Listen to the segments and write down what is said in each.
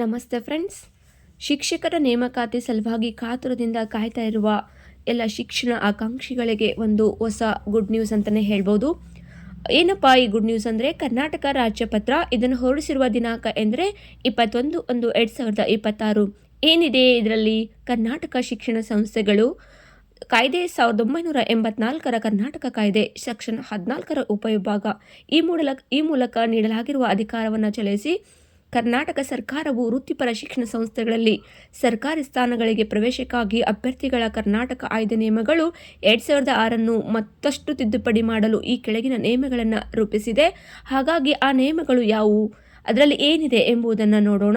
ನಮಸ್ತೆ ಫ್ರೆಂಡ್ಸ್. ಶಿಕ್ಷಕರ ನೇಮಕಾತಿ ಸಲುವಾಗಿ ಕಾತುರದಿಂದ ಕಾಯ್ತಾ ಇರುವ ಎಲ್ಲ ಶಿಕ್ಷಣ ಆಕಾಂಕ್ಷಿಗಳಿಗೆ ಒಂದು ಹೊಸ ಗುಡ್ ನ್ಯೂಸ್ ಅಂತಲೇ ಹೇಳ್ಬೋದು. ಏನಪ್ಪ ಈ ಗುಡ್ ನ್ಯೂಸ್ ಅಂದರೆ? ಕರ್ನಾಟಕ ರಾಜ್ಯ ಪತ್ರ ಇದನ್ನು ಹೊರಡಿಸಿರುವ ದಿನಾಂಕ ಎಂದರೆ ಇಪ್ಪತ್ತೊಂದು ಒಂದು ಎರಡು ಸಾವಿರದ ಇಪ್ಪತ್ತಾರು. ಏನಿದೆ ಇದರಲ್ಲಿ? ಕರ್ನಾಟಕ ಶಿಕ್ಷಣ ಸಂಸ್ಥೆಗಳು ಕಾಯ್ದೆ ಸಾವಿರದ ಒಂಬೈನೂರ ಎಂಬತ್ನಾಲ್ಕರ ಕರ್ನಾಟಕ ಕಾಯ್ದೆ, ಸೆಕ್ಷನ್ ಹದಿನಾಲ್ಕರ ಉಪವಿಭಾಗ ಈ ಮೂಲಕ ಈ ಮೂಲಕ ನೀಡಲಾಗಿರುವ ಅಧಿಕಾರವನ್ನು ಚಲಾಯಿಸಿ ಕರ್ನಾಟಕ ಸರ್ಕಾರವು ವೃತ್ತಿಪರ ಶಿಕ್ಷಣ ಸಂಸ್ಥೆಗಳಲ್ಲಿ ಸರ್ಕಾರಿ ಸ್ಥಾನಗಳಿಗೆ ಪ್ರವೇಶಕ್ಕಾಗಿ ಅಭ್ಯರ್ಥಿಗಳ ಕರ್ನಾಟಕ ಆಯ್ದ ನಿಯಮಗಳು ಎರಡು ಸಾವಿರದ ಆರನ್ನು ಮತ್ತಷ್ಟು ತಿದ್ದುಪಡಿ ಮಾಡಲು ಈ ಕೆಳಗಿನ ನಿಯಮಗಳನ್ನು ರೂಪಿಸಿದೆ. ಹಾಗಾಗಿ ಆ ನಿಯಮಗಳು ಯಾವುವು? ಅದರಲ್ಲಿ ಏನಿದೆ ಎಂಬುದನ್ನು ನೋಡೋಣ.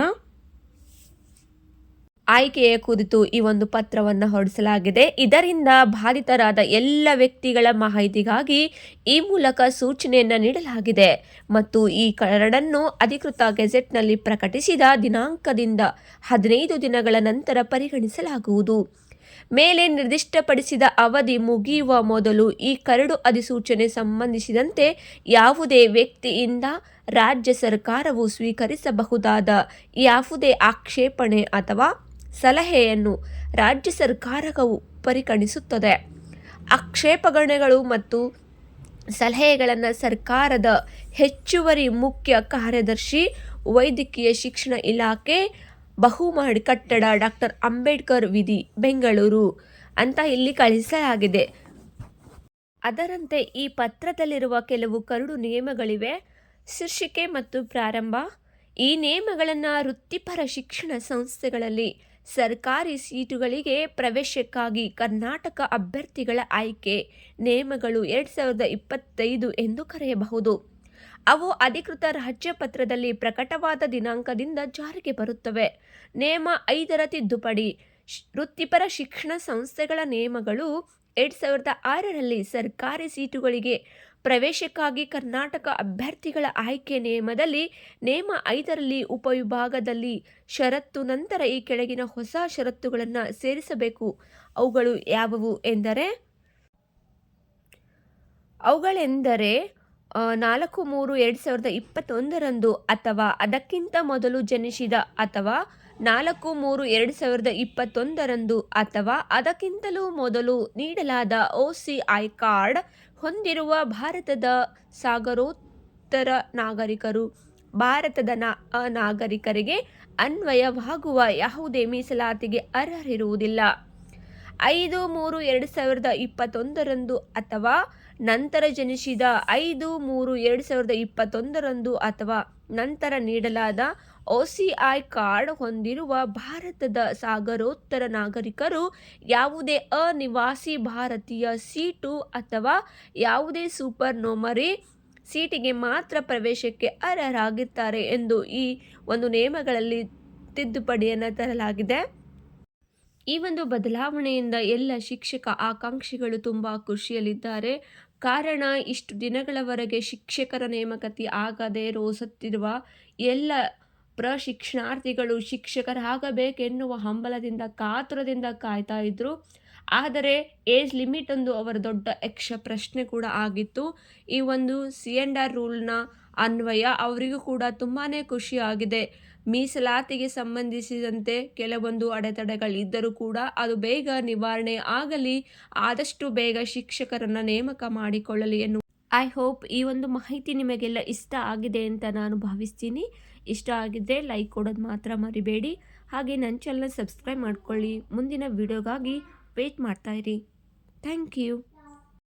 ಆಯ್ಕೆಯ ಕುರಿತು ಈ ಒಂದು ಪತ್ರವನ್ನು ಹೊರಡಿಸಲಾಗಿದೆ. ಇದರಿಂದ ಬಾಧಿತರಾದ ಎಲ್ಲ ವ್ಯಕ್ತಿಗಳ ಮಾಹಿತಿಗಾಗಿ ಈ ಮೂಲಕ ಸೂಚನೆಯನ್ನು ನೀಡಲಾಗಿದೆ. ಮತ್ತು ಈ ಕರಡನ್ನು ಅಧಿಕೃತ ಗೆಜೆಟ್ನಲ್ಲಿ ಪ್ರಕಟಿಸಿದ ದಿನಾಂಕದಿಂದ ಹದಿನೈದು ದಿನಗಳ ನಂತರ ಪರಿಗಣಿಸಲಾಗುವುದು. ಮೇಲೆ ನಿರ್ದಿಷ್ಟಪಡಿಸಿದ ಅವಧಿ ಮುಗಿಯುವ ಮೊದಲು ಈ ಕರಡು ಅಧಿಸೂಚನೆ ಸಂಬಂಧಿಸಿದಂತೆ ಯಾವುದೇ ವ್ಯಕ್ತಿಯಿಂದ ರಾಜ್ಯ ಸರ್ಕಾರವು ಸ್ವೀಕರಿಸಬಹುದಾದ ಯಾವುದೇ ಆಕ್ಷೇಪಣೆ ಅಥವಾ ಸಲಹೆಯನ್ನು ರಾಜ್ಯ ಸರ್ಕಾರವು ಪರಿಗಣಿಸುತ್ತದೆ. ಆಕ್ಷೇಪಣೆಗಳು ಮತ್ತು ಸಲಹೆಗಳನ್ನು ಸರ್ಕಾರದ ಹೆಚ್ಚುವರಿ ಮುಖ್ಯ ಕಾರ್ಯದರ್ಶಿ, ವೈದ್ಯಕೀಯ ಶಿಕ್ಷಣ ಇಲಾಖೆ ಬಹುಮಹಡಿ ಕಟ್ಟಡ ಡಾಕ್ಟರ್ ಅಂಬೇಡ್ಕರ್ ವಿಧಿ, ಬೆಂಗಳೂರು ಅಂತ ಇಲ್ಲಿ ಕಳಿಸಲಾಗಿದೆ. ಅದರಂತೆ ಈ ಪತ್ರದಲ್ಲಿರುವ ಕೆಲವು ಕರಡು ನಿಯಮಗಳಿವೆ. ಶೀರ್ಷಿಕೆ ಮತ್ತು ಪ್ರಾರಂಭ, ಈ ನಿಯಮಗಳನ್ನು ವೃತ್ತಿಪರ ಶಿಕ್ಷಣ ಸಂಸ್ಥೆಗಳಲ್ಲಿ ಸರ್ಕಾರಿ ಸೀಟುಗಳಿಗೆ ಪ್ರವೇಶಕ್ಕಾಗಿ ಕರ್ನಾಟಕ ಅಭ್ಯರ್ಥಿಗಳ ಆಯ್ಕೆ ನೇಮಗಳು ಎರಡು ಸಾವಿರದ ಇಪ್ಪತ್ತೈದು ಎಂದು ಕರೆಯಬಹುದು. ಅವು ಅಧಿಕೃತ ರಾಜ್ಯಪತ್ರದಲ್ಲಿ ಪ್ರಕಟವಾದ ದಿನಾಂಕದಿಂದ ಜಾರಿಗೆ ಬರುತ್ತವೆ. ನೇಮ ಐದರ ತಿದ್ದುಪಡಿ, ವೃತ್ತಿಪರ ಶಿಕ್ಷಣ ಸಂಸ್ಥೆಗಳ ನೇಮಗಳು ಎರಡು ಸಾವಿರದ ಆರರಲ್ಲಿ ಸರ್ಕಾರಿ ಸೀಟುಗಳಿಗೆ ಪ್ರವೇಶಕ್ಕಾಗಿ ಕರ್ನಾಟಕ ಅಭ್ಯರ್ಥಿಗಳ ಆಯ್ಕೆ ನಿಯಮದಲ್ಲಿ ನೇಮ ಐದರಲ್ಲಿ ಉಪವಿಭಾಗದಲ್ಲಿ ಷರತ್ತು ನಂತರ ಈ ಕೆಳಗಿನ ಹೊಸ ಷರತ್ತುಗಳನ್ನು ಸೇರಿಸಬೇಕು. ಅವುಗಳು ಯಾವುವು ಎಂದರೆ, ಅವುಗಳೆಂದರೆ ನಾಲ್ಕು ಮೂರು ಎರಡು ಸಾವಿರದ ಇಪ್ಪತ್ತೊಂದರಂದು ಅಥವಾ ಅದಕ್ಕಿಂತ ಮೊದಲು ಜನಿಸಿದ ಅಥವಾ ನಾಲ್ಕು ಮೂರು ಎರಡು ಸಾವಿರದ ಇಪ್ಪತ್ತೊಂದರಂದು ಅಥವಾ ಅದಕ್ಕಿಂತಲೂ ಮೊದಲು ನೀಡಲಾದ ಒ ಸಿ ಐ ಕಾರ್ಡ್ ಹೊಂದಿರುವ ಭಾರತದ ಸಾಗರೋತ್ತರ ನಾಗರಿಕರು, ಭಾರತದ ನಾಗರಿಕರಿಗೆ ಅನ್ವಯವಾಗುವ ಯಾವುದೇ ಮೀಸಲಾತಿಗೆ ಅರ್ಹರಿರುವುದಿಲ್ಲ. ಐದು ಮೂರು ಎರಡು ಸಾವಿರದ ಇಪ್ಪತ್ತೊಂದರಂದು ಅಥವಾ ನಂತರ ಜನಿಸಿದ ಐದು ಮೂರು ಎರಡು ಸಾವಿರದ ಇಪ್ಪತ್ತೊಂದರಂದು ಅಥವಾ ನಂತರ ನೀಡಲಾದ ಒಸಿಐ ಕಾರ್ಡ್ ಹೊಂದಿರುವ ಭಾರತದ ಸಾಗರೋತ್ತರ ನಾಗರಿಕರು ಯಾವುದೇ ಅನಿವಾಸಿ ಭಾರತೀಯ ಸೀಟು ಅಥವಾ ಯಾವುದೇ ಸೂಪರ್ ನೋಮರಿ ಸೀಟಿಗೆ ಮಾತ್ರ ಪ್ರವೇಶಕ್ಕೆ ಅರ್ಹರಾಗಿರ್ತಾರೆ ಎಂದು ಈ ಒಂದು ನಿಯಮಗಳಲ್ಲಿ ತಿದ್ದುಪಡಿಯನ್ನು ತರಲಾಗಿದೆ. ಈ ಒಂದು ಬದಲಾವಣೆಯಿಂದ ಎಲ್ಲ ಶಿಕ್ಷಕ ಆಕಾಂಕ್ಷಿಗಳು ತುಂಬ ಖುಷಿಯಲ್ಲಿದ್ದಾರೆ. ಕಾರಣ ಇಷ್ಟು ದಿನಗಳವರೆಗೆ ಶಿಕ್ಷಕರ ನೇಮಕತಿ ಆಗದೆ ರೋಸುತ್ತಿರುವ ಎಲ್ಲ ಪ್ರಶಿಕ್ಷಣಾರ್ಥಿಗಳು ಶಿಕ್ಷಕರಾಗಬೇಕೆನ್ನುವ ಹಂಬಲದಿಂದ ಕಾತುರದಿಂದ ಕಾಯ್ತಾ ಇದ್ದರು ಆದರೆ ಏಜ್ ಲಿಮಿಟ್ ಒಂದು ಅವರ ದೊಡ್ಡ ಯಕ್ಷ ಪ್ರಶ್ನೆ ಕೂಡ ಆಗಿತ್ತು. ಈ ಒಂದು ಸಿ ಎಂಡ್ ಆರ್ ರೂಲ್ನ ಅನ್ವಯ ಅವರಿಗೂ ಕೂಡ ತುಂಬಾ ಖುಷಿಯಾಗಿದೆ. ಮೀಸಲಾತಿಗೆ ಸಂಬಂಧಿಸಿದಂತೆ ಕೆಲವೊಂದು ಅಡೆತಡೆಗಳಿದ್ದರೂ ಕೂಡ ಅದು ಬೇಗ ನಿವಾರಣೆ ಆಗಲಿ. ಆದಷ್ಟು ಬೇಗ ಶಿಕ್ಷಕರನ್ನು ನೇಮಕ ಮಾಡಿಕೊಳ್ಳಲಿ ಎನ್ನುವ ಐ ಹೋಪ್ ಈ ಒಂದು ಮಾಹಿತಿ ನಿಮಗೆಲ್ಲ ಇಷ್ಟ ಆಗಿದೆ ಅಂತ ನಾನು ಭಾವಿಸ್ತೀನಿ. ಇಷ್ಟ ಆಗಿದ್ದರೆ ಲೈಕ್ ಕೊಡೋದು ಮಾತ್ರ ಮರಿಬೇಡಿ. ಹಾಗೆ ನನ್ನ ಚಾನಲ್ ಸಬ್ಸ್ಕ್ರೈಬ್ ಮಾಡ್ಕೊಳ್ಳಿ. ಮುಂದಿನ ವಿಡಿಯೋಗಾಗಿ ವೇಟ್ ಮಾಡ್ತಾಯಿರಿ ಥ್ಯಾಂಕ್ ಯು